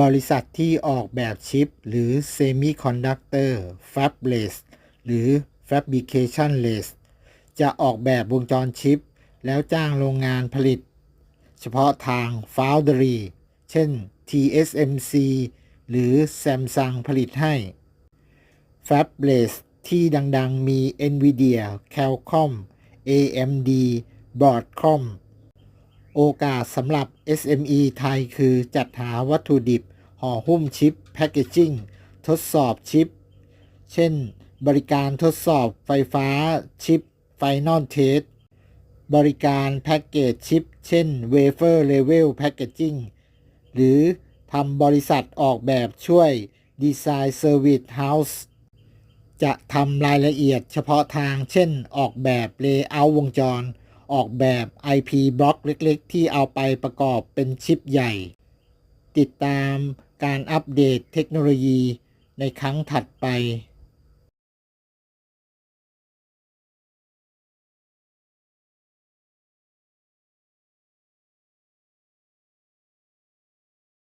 บริษัทที่ออกแบบชิป หรือ Semiconductor Fabless หรือ Fabricationless จะออกแบบวงจรชิป แล้วจ้างโรงงานผลิต เฉพาะทาง Foundry เช่น TSMC หรือ Samsung ผลิตให้ Fabless ที่ดัง ๆ มี Nvidia, Qualcomm, AMD, Broadcom โอกาสสำหรับ SME ไทยคือจัดหาวัตถุดิบ ห่อหุ้มชิป แพคเกจิ้ง ทดสอบชิป เช่น บริการทดสอบไฟฟ้าชิป Final Test บริการแพ็กเกจชิป เช่น Wafer Level Packaging หรือทำบริษัทออกแบบช่วย Design Service House จะทำรายละเอียดเฉพาะทางเช่นออกแบบ Layout วงจร ออกแบบ IP บล็อกเล็กๆ ที่เอาไปประกอบเป็นชิปใหญ่ ติดตามการอัปเดตเทคโนโลยีในครั้งถัดไป